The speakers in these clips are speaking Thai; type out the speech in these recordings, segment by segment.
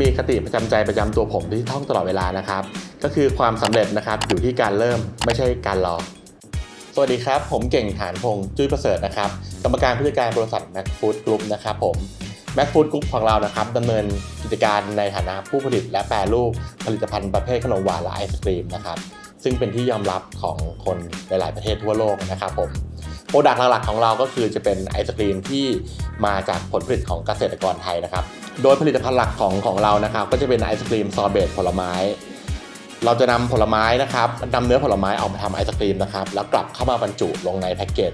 มีคติประจำใจประจำตัวผมที่ท่องตลอดเวลานะครับ ก็คือความสำเร็จนะครับอยู่ที่การเริ่มไม่ใช่การรอ สวัสดีครับ ผมเก่งฐานพงจุ้ยประเสริฐนะครับกรรมการผู้จัดการบริษัท Mac Food Group นะครับผม Mac Food Group ของเรานะครับดำเนินกิจการในฐานะผู้ผลิตและแปรรูปผลิตภัณฑ์ประเภทขนมหวานและไอศกรีมนะครับซึ่งเป็นที่ยอมรับของคนหลาย ๆ ประเทศทั่วโลกนะครับผมโปรดักต์หลัก ๆ ของเราก็คือจะเป็นไอศกรีมที่มาจากผลผลิตของเกษตรกรไทยนะครับ โดยผลิตภัณฑ์หลักของของเรานะครับ ก็จะเป็นไอศกรีมซอเบตผลไม้ เราจะนำผลไม้นะครับนำเนื้อผลไม้ออกมาทำไอศกรีมนะครับ แล้วกลับเข้ามาบรรจุลงในแพ็กเกจ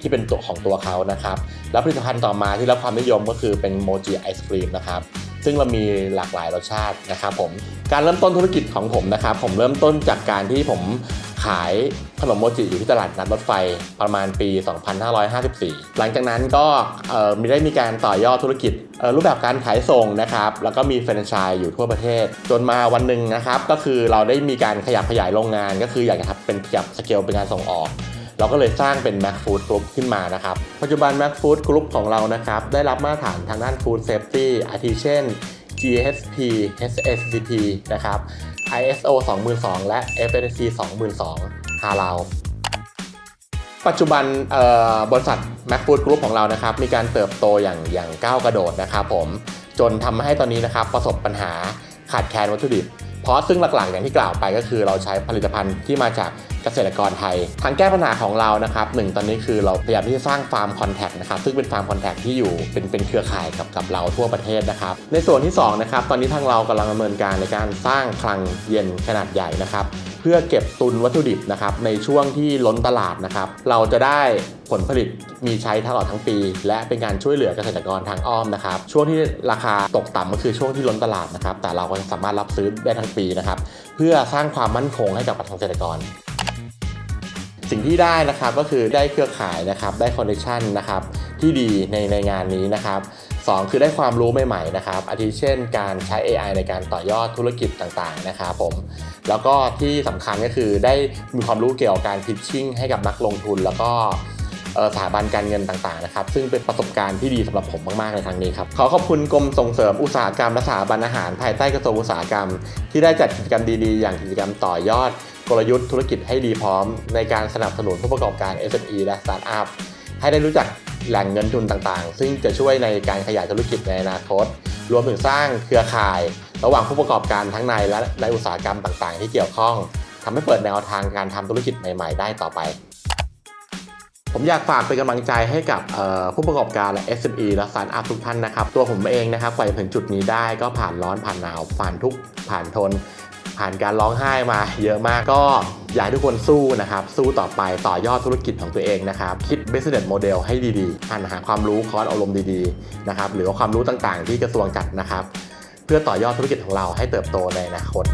ที่เป็นตัวของตัวเขานะครับ แล้วผลิตภัณฑ์ต่อมาที่รับความนิยมก็คือเป็นโมจิไอศกรีมนะครับ ซึ่งเรามีหลากหลายรสชาตินะครับผม การเริ่มต้นธุรกิจของผมนะครับ ผมเริ่มต้นจากการที่ผม ขายขนมโมจิอยู่ที่ตลาดนัดรถไฟประมาณปี 2554 หลังจากนั้นก็มีได้มีการต่อยอดธุรกิจรูปแบบการขายส่งนะครับแล้วก็มีแฟรนไชส์อยู่ทั่วประเทศ จนมาวันหนึ่งนะครับก็คือเราได้มีการขยับขยายโรงงาน ก็คืออยากจะทำเป็นขยับสเกลเป็นการส่งออกเราก็เลยสร้างเป็น Mac Food Group ขึ้นมานะครับ ปัจจุบัน Mac Food Group ของเรานะครับ ได้รับมาตรฐานทางด้าน Food Safety อาทิเช่น GSP HACCP นะครับ ISO 22000 และ FSC 22000ฮาลาลปัจจุบันบริษัท Mac Food Group ของเรานะครับ มีการเติบโตอย่างอย่างก้าวกระโดดนะครับผมจนทำให้ตอนนี้นะครับประสบปัญหาขาดแคลนวัตถุดิบ เพราะซึ่งหลักๆอย่างที่กล่าวไปก็คือเราใช้ผลิตภัณฑ์ที่มาจาก เกษตรกรไทย ทางแก้ปัญหาของเรานะครับหนึ่งตอนนี้คือเราพยายามที่จะสร้างฟาร์มคอนแทคนะครับซึ่งเป็นฟาร์มคอนแทคที่อยู่เป็นเป็นเครือข่ายกับกับเราทั่วประเทศนะครับ ในส่วนที่สองนะครับตอนนี้ทางเรากำลังดำเนินการในการสร้างคลังเย็นขนาดใหญ่นะครับเพื่อเก็บตุนวัตถุดิบนะครับในช่วงที่ล้นตลาดนะครับ เราจะได้ผลผลิตมีใช้ตลอดทั้งปี และเป็นการช่วยเหลือเกษตรกรทางอ้อมนะครับ ช่วงที่ราคาตกต่ำก็คือช่วงที่ล้นตลาดนะครับ แต่เราก็สามารถรับซื้อได้ทั้งปีนะครับ เพื่อสร้างความมั่นคงให้กับเกษตรกร สิ่งที่ได้นะครับก็คือได้เครือข่ายนะครับได้คอนเนคชันนะครับที่ดีในในงานนี้นะครับสองคือได้ความรู้ใหม่ๆนะครับอาทิเช่นการใช้ AI ในการต่อยอดธุรกิจต่างๆนะครับผมแล้วก็ที่สำคัญก็คือได้มีความรู้เกี่ยวกับการพิชชิ่งให้กับนักลงทุน แล้วก็สถาบันการเงินต่างๆนะครับซึ่งเป็นประสบการณ์ที่ดีสำหรับผมมากๆในครั้งนี้ครับขอขอบคุณกรมส่งเสริมอุตสาหกรรมและสถาบันอาหาร ภายใต้กระทรวงอุตสาหกรรม ที่ได้จัดกิจกรรมดีๆ อย่างกิจกรรมต่อยอด กลยุทธ์ธุรกิจให้ดีพร้อม ในการสนับสนุนผู้ประกอบการ SME และสตาร์ทอัพให้ได้รู้จักแหล่งเงินทุนต่างๆ ซึ่งจะช่วยในการขยายธุรกิจในอนาคต รวมถึงสร้างเครือข่าย ระหว่างผู้ประกอบการทั้งในและในอุตสาหกรรมต่างๆ ที่เกี่ยวข้องทำให้เปิดแนวทางการทำธุรกิจใหม่ ๆ ได้ต่อไป ผมอยากฝากเป็นกำลังใจให้กับผู้ประกอบการและ SME และสตาร์ทอัพทุกท่านนะครับ ตัวผมเองนะครับกว่าจะถึงจุดนี้ได้ก็ผ่านร้อนผ่านหนาวผ่านทุกผ่านทน ผ่านการร้องไห้มาเยอะมากก็อยากให้ทุกคนสู้นะครับ สู้ต่อไปต่อยอดธุรกิจของตัวเองนะครับ คิด business model ให้ดีๆหันหาความรู้คอร์สอารมณ์ดีๆนะครับหรือว่าความรู้ต่างๆ ที่กระทรวงจัดนะครับ เพื่อต่อยอดธุรกิจของเราให้เติบโตในอนาคต